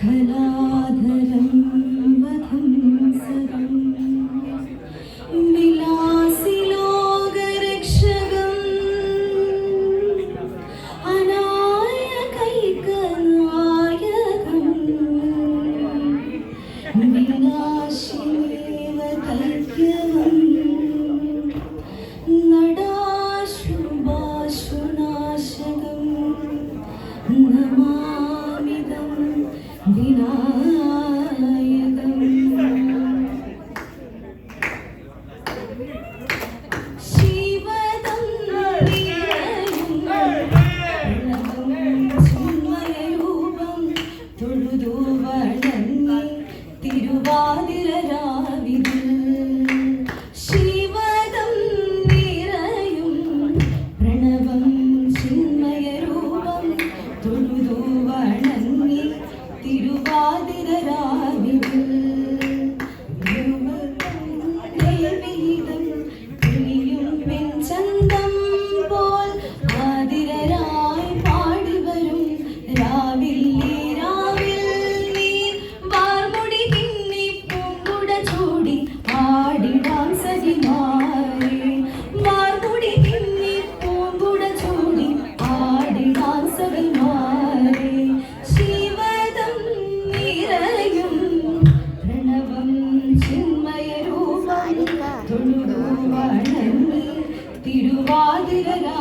കലാധരം না വാതിരനാ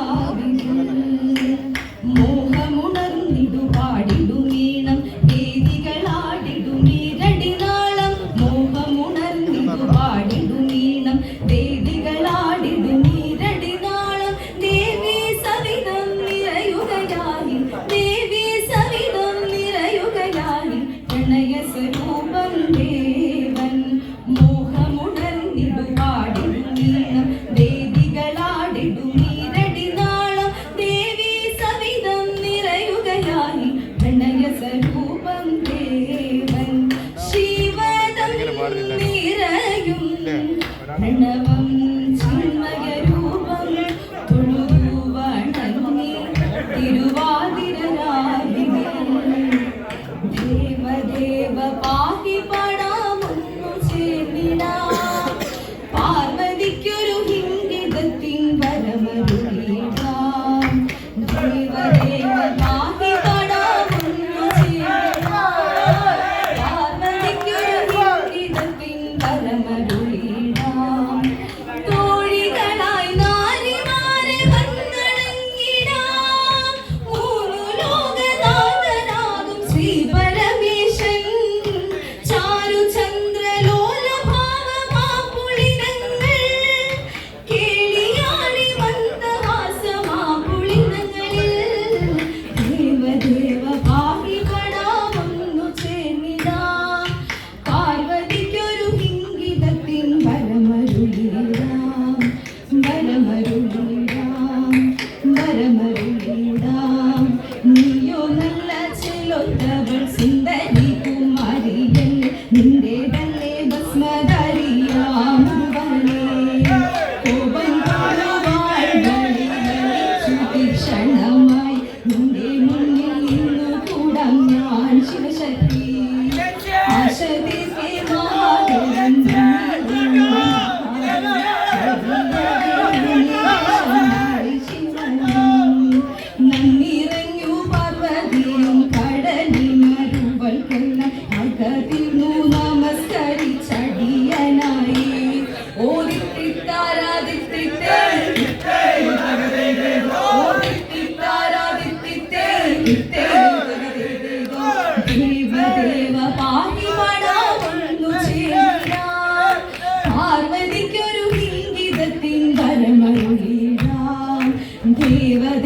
believer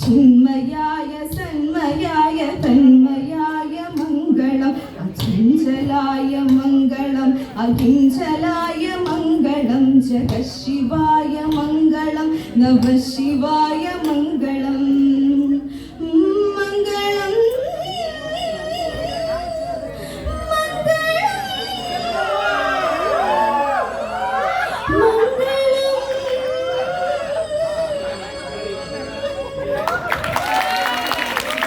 ചിന്മയായ സന്മയായ തന്മയായ മംഗളം അചഞ്ചലായ മംഗളം അകിഞ്ചലായ മംഗളം ജഗശിവായ മംഗളം നവശിവായ